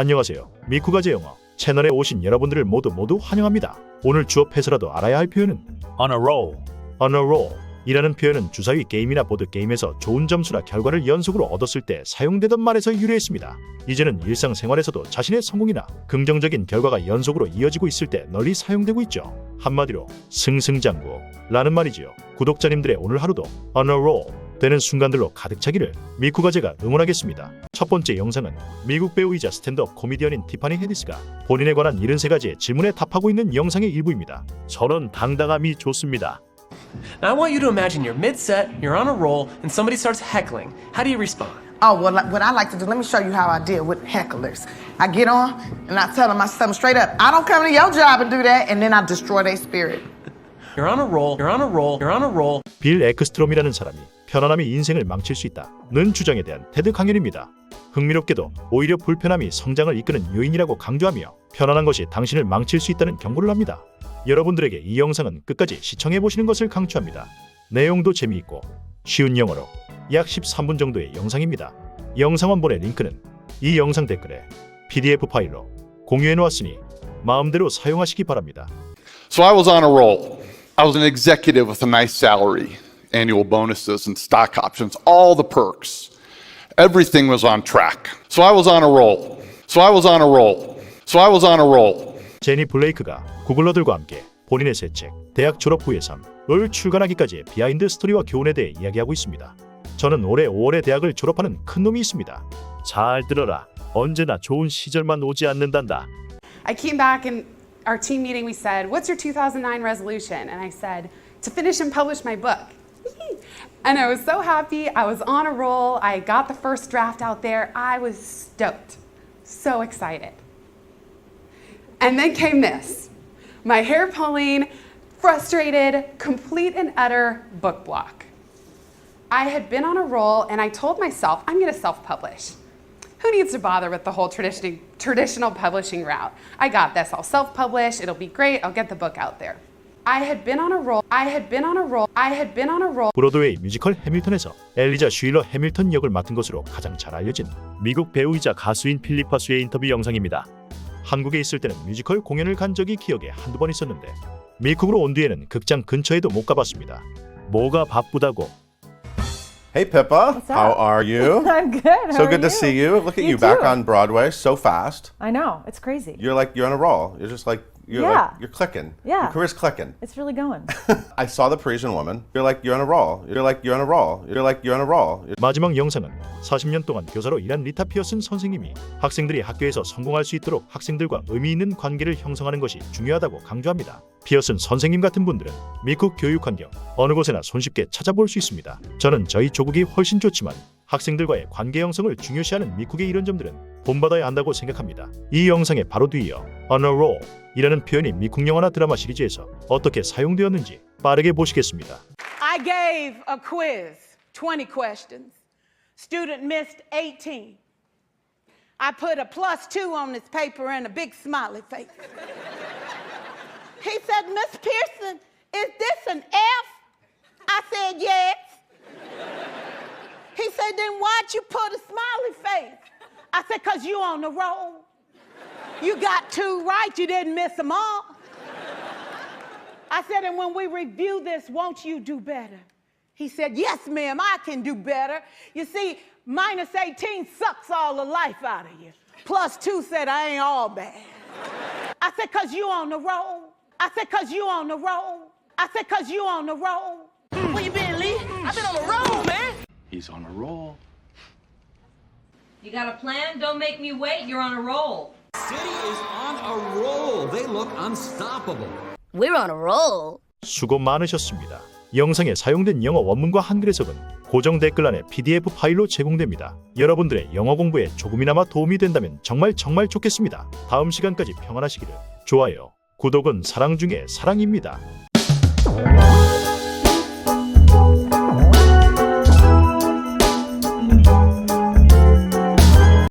안녕하세요. 미쿠가 제 영어 채널에 오신 여러분들을 모두 모두 환영합니다. 오늘 주업해서라도 알아야 할 표현은 on a roll, on a roll 이라는 표현은 주사위 게임이나 보드 게임에서 좋은 점수나 결과를 연속으로 얻었을 때 사용되던 말에서 유래했습니다. 이제는 일상생활에서도 자신의 성공이나 긍정적인 결과가 연속으로 이어지고 있을 때 널리 사용되고 있죠. 한마디로 승승장구라는 말이지요. 구독자님들의 오늘 하루도 on a roll 되는 순간들로 가득 차기를 미쿠가제가 응원하겠습니다. 첫 번째 영상은 미국 배우이자 스탠드업 코미디언인 티파니 헤디스가 본인에 관한 73가지의 질문에 답하고 있는 영상의 일부입니다. 저런 당당함이 좋습니다. Now I want you to imagine you're mid-set, you're on a roll, and somebody starts heckling. How do you respond? Oh, well, what I like to do, let me show you how I deal with hecklers. I get on and I tell them, I them straight up, I don't come to your job and do that, and then I destroy their spirit. You're on a roll, you're on a roll, you're on a roll. 빌 에크스트롬이라는 사람이 편안함이 인생을 망칠 수 있다는 주장에 대한 테드 강연입니다. 흥미롭게도 오히려 불편함이 성장을 이끄는 요인이라고 강조하며 편안한 것이 당신을 망칠 수 있다는 경고를 합니다. 여러분들에게 이 영상은 끝까지 시청해 보시는 것을 강추합니다. 내용도 재미있고 쉬운 영어로 약 13분 정도의 영상입니다. 영상 원본의 링크는 이 영상 댓글에 PDF 파일로 공유해 놓았으니 마음대로 사용하시기 바랍니다. So I was on a roll. I was an executive with a nice salary, annual bonuses and stock options, all the perks. Everything was on track. So I was on a roll. So I was on a roll. So I was on a roll. 제니 블레이크가 구글러들과 함께 본인의 새 책 대학 졸업 후의 삶을 출간하기까지의 비하인드 스토리와 교훈에 대해 이야기하고 있습니다. 저는 올해 5월에 대학을 졸업하는 큰 놈이 있습니다. 잘 들어라. 언제나 좋은 시절만 오지 않는단다. I came back in our team meeting. We said, What's your 2009 resolution? And I said, To finish and publish my book. And I was so happy. I was on a roll. I got the first draft out there. I was stoked, so excited. And then came this my hair pulling, frustrated, complete and utter book block. I had been on a roll and I told myself, I'm going to self publish. Who needs to bother with the whole traditional, traditional publishing route? I got this. I'll self publish. It'll be great. I'll get the book out there. I had been on a roll. I had been on a roll. I had been on a roll. 브로드웨이 뮤지컬 해밀턴에서 엘리자 슈일러 해밀턴 역을 맡은 것으로 가장 잘 알려진 미국 배우이자 가수인 필리파 수의 인터뷰 영상입니다. 한국에 있을 때는 뮤지컬 공연을 간 적이 기억에 한두 번 있었는데 미국으로 온 뒤에는 극장 근처에도 못 가봤습니다. 뭐가 바쁘다고. Hey Pippa, What's how up? are you? I'm good. How so are good to you? see you. Look at you, You back too. on Broadway so fast. I know it's crazy. You're like you're on a roll. You're just like you're Yeah. like you're clicking. Yeah. Your career's clicking. It's really going. I saw the Parisian woman. You're like you're on a roll. You're like you're on a roll. You're like you're on a roll. You're- 마지막 영상은 40년 동안 교사로 일한 리타 피어슨 선생님이 학생들이 학교에서 성공할 수 있도록 학생들과 의미 있는 관계를 형성하는 것이 중요하다고 강조합니다. 피어슨 선생님 같은 분들은 미국 교육 환경 어느 곳에나 손쉽게 찾아볼 수 있습니다. 저는 저희 조국이 훨씬 좋지만 학생들과의 관계 형성을 중요시하는 미국의 이런 점들은 본받아야 한다고 생각합니다. 이 영상의 바로 뒤이어 on a roll 이라는 표현이 미국 영화나 드라마 시리즈에서 어떻게 사용되었는지 빠르게 보시겠습니다. I gave a quiz, 20 questions. Student missed 18. I put a plus two on this paper and a big smiley face. he said, Miss Pearson, is this an F? I said, yes. He said, then why'd you put a smiley face? I said, because you on the roll. You got two right, you didn't miss them all. I said, and when we review this, won't you do better? He said, yes, ma'am, I can do better. You see, minus 18 sucks all the life out of you. Plus two said, I ain't all bad. I said, cause you on the roll. I said, cause you on the roll. I said, cause you on the roll. Where you been, Lee? I've been on the road, man. He's on a roll. You got a plan? Don't make me wait. You're on a roll. City is on a roll. They look unstoppable. We're on a roll. 수고 많으셨습니다. 영상에 사용된 영어 원문과 한글 해석은 고정 댓글란에 PDF 파일로 제공됩니다. 여러분들의 영어 공부에 조금이나마 도움이 된다면 정말 정말 좋겠습니다. 다음 시간까지 평안하시기를. 좋아요, 구독은 사랑 중에 사랑입니다.